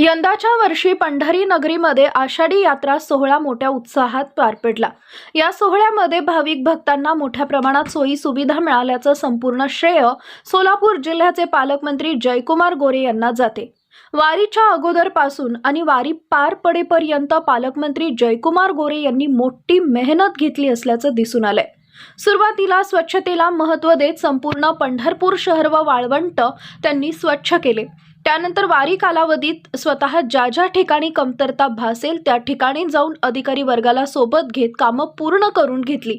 यंदाच्या वर्षी पंढरी नगरीमध्ये आषाढी यात्रा सोहळा मोठ्या उत्साहात पार पडला. या सोहळ्यामध्ये भाविक भक्तांना मोठ्या प्रमाणात सोयी सुविधा मिळाल्याचं संपूर्ण श्रेय सोलापूर जिल्ह्याचे पालकमंत्री जयकुमार गोरे यांना जाते. वारीच्या अगोदरपासून आणि वारी पार पडेपर्यंत पालकमंत्री जयकुमार गोरे यांनी मोठी मेहनत घेतली असल्याचं दिसून आलंय. सुरुवातीला स्वच्छतेला महत्त्व देत संपूर्ण पंढरपूर शहर व वाळवंट त्यांनी स्वच्छ केले. त्यानंतर वारी कालावधीत स्वतः ज्या ज्या ठिकाणी कमतरता भासेल त्या ठिकाणी जाऊन अधिकारी वर्गाला सोबत घेत कामं पूर्ण करून घेतली.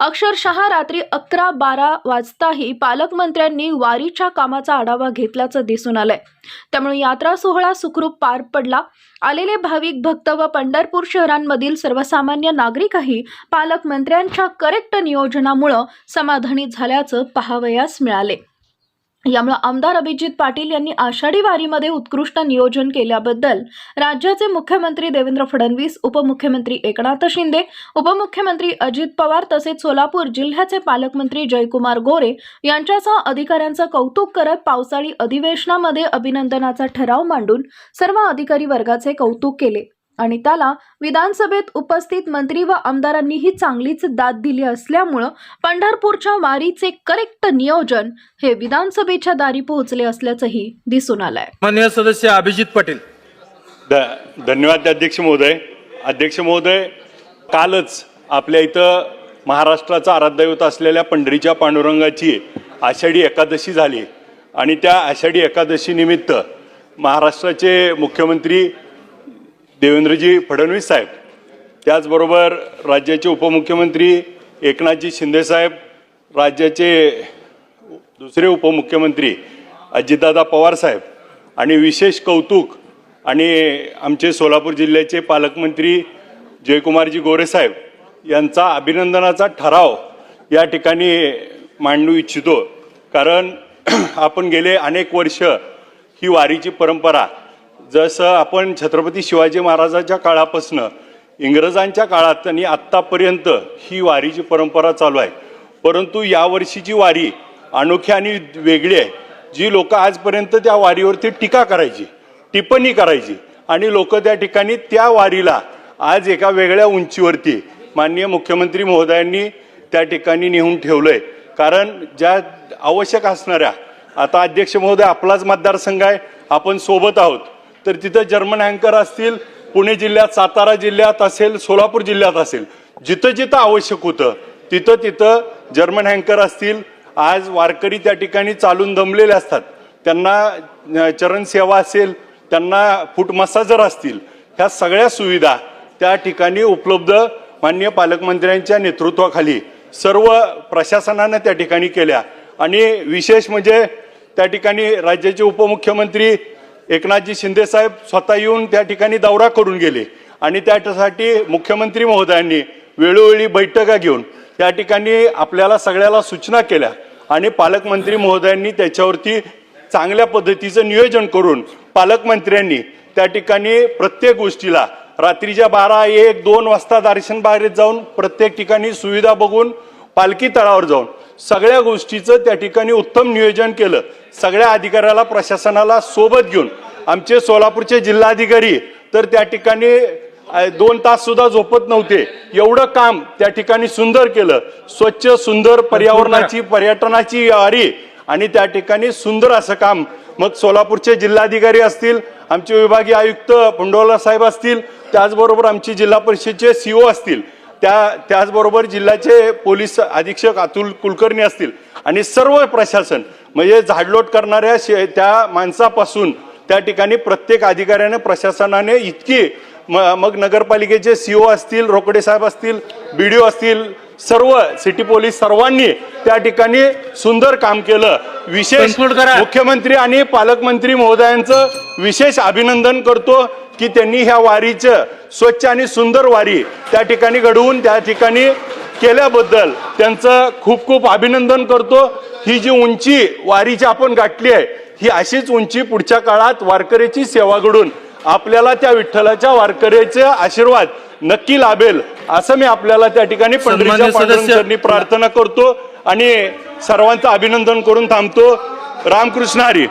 अक्षरशः रात्री अकरा बारा वाजताही पालकमंत्र्यांनी वारीच्या कामाचा आढावा घेतल्याचं दिसून आलंय. त्यामुळे यात्रा सोहळा सुखरूप पार पडला. आलेले भाविक भक्त व पंढरपूर शहरांमधील सर्वसामान्य नागरिकही पालकमंत्र्यांच्या करेक्ट नियोजनामुळं समाधानी झाल्याचं पाहावयास मिळाले. यामुळे आमदार अभिजित पाटील यांनी आषाढी वारीमध्ये उत्कृष्ट नियोजन केल्याबद्दल राज्याचे मुख्यमंत्री देवेंद्र फडणवीस उपमुख्यमंत्री एकनाथ शिंदे उपमुख्यमंत्री अजित पवार तसेच सोलापूर जिल्ह्याचे पालकमंत्री जयकुमार गोरे यांच्यासह अधिकाऱ्यांचं कौतुक करत पावसाळी अधिवेशनामध्ये अभिनंदनाचा ठराव मांडून सर्व अधिकारी वर्गाचे कौतुक केले. आणि त्याला विधानसभेत उपस्थित मंत्री व आमदारांनीही चांगलीच दाद दिली असल्यामुळं पंढरपूरच्या वारीचे करेक्ट नियोजन हे विधानसभेच्या दारी पोहोचले असल्याचंही दिसून आलंय. माननीय सदस्य अभिजित पाटील. धन्यवाद अध्यक्ष महोदय. अध्यक्ष महोदय कालच आपल्या इथं महाराष्ट्राचा आराध्यदैवत असलेल्या पंढरीच्या पांडुरंगाची आषाढी एकादशी झाली आणि त्या आषाढी एकादशी निमित्त महाराष्ट्राचे मुख्यमंत्री देवेंद्रजी फडणवीस साहेब. त्याचबरोबर राज्याचे उपमुख्यमंत्री एकनाथजी शिंदेसाहेब राज्याचे दुसरे उपमुख्यमंत्री अजितदादा पवार साहेब आणि विशेष कौतुक आणि आमचे सोलापूर जिल्ह्याचे पालकमंत्री जयकुमारजी गोरेसाहेब यांचा अभिनंदनाचा ठराव या ठिकाणी मांडू इच्छितो. कारण आपण गेले अनेक वर्ष ही वारीची परंपरा जसं आपण छत्रपती शिवाजी महाराजांच्या काळापासनं इंग्रजांच्या काळात आणि आत्तापर्यंत ही वारीची परंपरा चालू आहे. परंतु यावर्षीची वारी अनोखी आणि वेगळी आहे. जी लोक आजपर्यंत त्या वारीवरती टीका करायची टिप्पणी करायची आणि लोक त्या ठिकाणी त्या वारीला आज एका वेगळ्या उंचीवरती माननीय मुख्यमंत्री महोदयांनी त्या ठिकाणी नेऊन ठेवलं आहे कारण ज्या आवश्यक असणाऱ्या आता अध्यक्ष महोदय आपलाच मतदारसंघ आहे आपण सोबत आहोत. तर तिथं जर्मन हँकर असतील पुणे जिल्ह्यात सातारा जिल्ह्यात असेल सोलापूर जिल्ह्यात असेल. जिथं जिथं आवश्यक होतं तिथं तिथं जर्मन हँकर असतील. आज वारकरी त्या ठिकाणी चालून दमलेले असतात. त्यांना चरण सेवा असेल त्यांना फूट मसाजर असतील ह्या सगळ्या सुविधा त्या ठिकाणी उपलब्ध माननीय पालकमंत्र्यांच्या नेतृत्वाखाली सर्व प्रशासनानं त्या ठिकाणी केल्या. आणि विशेष म्हणजे त्या ठिकाणी राज्याचे उपमुख्यमंत्री एकनाथजी शिंदे साहेब स्वतः येऊन त्या ठिकाणी दौरा करून गेले. आणि त्यासाठी मुख्यमंत्री महोदयांनी वेळोवेळी बैठका घेऊन त्या ठिकाणी आपल्याला सगळ्याला सूचना केल्या. आणि पालकमंत्री महोदयांनी त्याच्यावरती चांगल्या पद्धतीचं नियोजन करून पालकमंत्र्यांनी त्या ठिकाणी प्रत्येक गोष्टीला रात्रीच्या बारा एक दोन वाजता दर्शन बाहेर जाऊन प्रत्येक ठिकाणी सुविधा बघून पालखी तळावर जाऊन सगळ्या गोष्टीचं त्या ठिकाणी उत्तम नियोजन केलं. सगळ्या अधिकाऱ्याला प्रशासनाला सोबत घेऊन. आमचे सोलापूरचे जिल्हाधिकारी तर त्या ठिकाणी दोन तास सुद्धा झोपत नव्हते. एवढं काम त्या ठिकाणी सुंदर केलं. स्वच्छ सुंदर पर्यावरणाची पर्यटनाची वारी आणि त्या ठिकाणी सुंदर असं काम. मग सोलापूरचे जिल्हाधिकारी असतील आमचे विभागीय आयुक्त पुंडोला साहेब असतील त्याचबरोबर आमची जिल्हा परिषदेचे सीओ असतील. त्या त्याचबरोबर जिल्ह्याचे पोलीस अधीक्षक अतुल कुलकर्णी असतील आणि सर्व प्रशासन म्हणजे झाडलोट करणाऱ्या शे- त्या माणसापासून त्या ठिकाणी प्रत्येक अधिकाऱ्याने प्रशासनाने इतकी म- मग नगरपालिकेचे सीओ असतील रोकडे साहेब असतील बी असतील सर्व सिटी पोलीस सर्वांनी त्या ठिकाणी सुंदर काम केलं विशेष. मुख्यमंत्री आणि पालकमंत्री महोदयांचं विशेष अभिनंदन करतो की त्यांनी ह्या वारीचं स्वच्छ आणि सुंदर वारी त्या ठिकाणी घडवून त्या ठिकाणी केल्याबद्दल त्यांचं खूप खूप अभिनंदन करतो. ही जी उंची वारीची आपण गाठली आहे ही अशीच उंची पुढच्या काळात वारकऱ्याची सेवा घडून आपल्याला त्या विठ्ठलाच्या वारकऱ्याचे आशीर्वाद नक्की लाभेल असं मी आपल्याला त्या ठिकाणी पंढरीच्या पांडुरंगांनी प्रार्थना करतो आणि सर्वांचं अभिनंदन करून थांबतो. रामकृष्ण हरी.